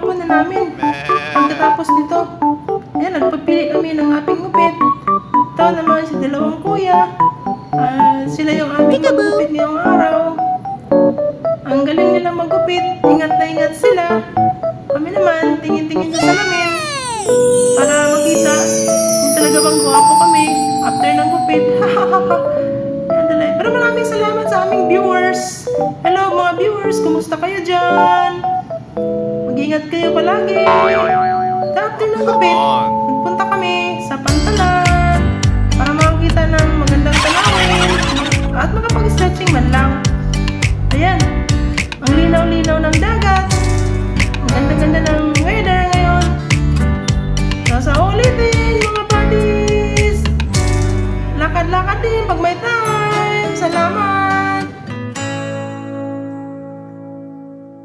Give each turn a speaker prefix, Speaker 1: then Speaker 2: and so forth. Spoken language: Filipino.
Speaker 1: hapon na namin. Pagkatapos nito, ayan, nagpagpilit kami ng aming ngupit. Ito naman si dalawang kuya. Uh, sila yung aming magupit ngayong araw. Ang galing nila magupit. Ingat na ingat sila. Kami naman, tingin-tingin sa salamin. Para makita kung talaga bang guwapo kami after ng gupit. Pero maraming salamat sa aming viewers. Hello mga viewers, kumusta kayo dyan? Mag-ingat kayo palagi. After ng gupit, nagpunta kami sa pantalan para makakita ng magandang tanawin at makapag-stretching man lang. Ayan, ang linaw-linaw ng dagat. Ang ganda-ganda ng weather ngayon. Nasa ulitin mga buddies. Lakad-lakad din pag may time. Salamat.